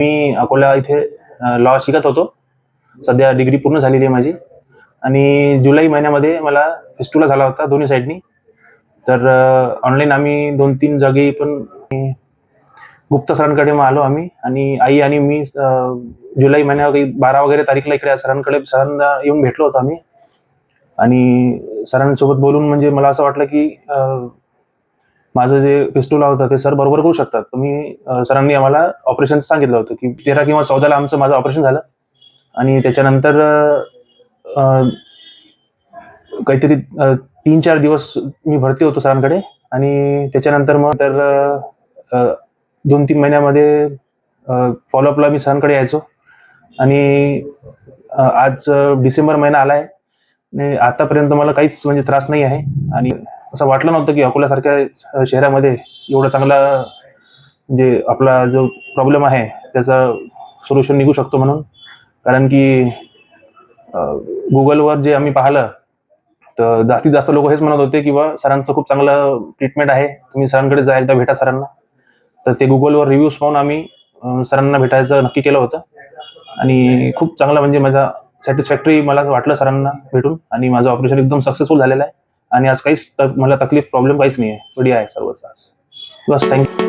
मी अकोला इथे लॉ शिकत होतो. सध्या डिग्री पूर्ण झालेली आहे माझी. आणि जुलै महिन्यामध्ये मला फेस्टुला झाला होता दोन्ही साईडनी तर ऑनलाईन आम्ही दोन तीन जागी पण गुप्ता सरांकडे मग आलो आम्ही. आणि आई आणि मी जुलै महिन्या बारा वगैरे तारीखला इकडे सरांकडे सरांना येऊन भेटलो होतो आम्ही. आणि सरांसोबत बोलून म्हणजे मला असं वाटलं की माझं जे फेस्टुला होतं ते सर बरोबर करू शकतात. तुम्ही सरांनी आम्हाला ऑपरेशन सांगितलं होतं की तेरा किंवा चौदाला आमचं माझं ऑपरेशन झालं. आणि त्याच्यानंतर काहीतरी तीन चार दिवस मी भरती होतो सरांकडे. आणि त्याच्यानंतर मग तर दोन तीन महिन्यामध्ये फॉलोअपला मी सरांकडे यायचो. आणि आज डिसेंबर महिना आलाय. आणि आतापर्यंत मला काहीच म्हणजे त्रास नाही आहे. आणि असं वाटलं नव्हतं की अकोल्यासारख्या शहरामध्ये एवढा चांगला म्हणजे आपला जो प्रॉब्लेम आहे त्याचा सोल्युशन निघू शकतो म्हणून. कारण की गुगलवर जे आम्ही पाहिलं तर जास्तीत जास्त लोक हेच म्हणत होते की बा सरांचं खूप चांगलं ट्रीटमेंट आहे. तुम्ही सरांकडे जा एकदा भेटा सरांना. तर ते गुगलवर रिव्ह्यूज पाहून आम्ही सरांना भेटायचं नक्की केलं होतं. आणि खूप चांगलं म्हणजे माझा सॅटिस्फॅक्टरी मला वाटलं सरांना भेटून. आणि माझं ऑपरेशन एकदम सक्सेसफुल झालेलं आहे. आणि आज काहीच मला तकलीफ प्रॉब्लेम काहीच नाही आहे बढिया आहे सर्वच आज. बस थँक्यू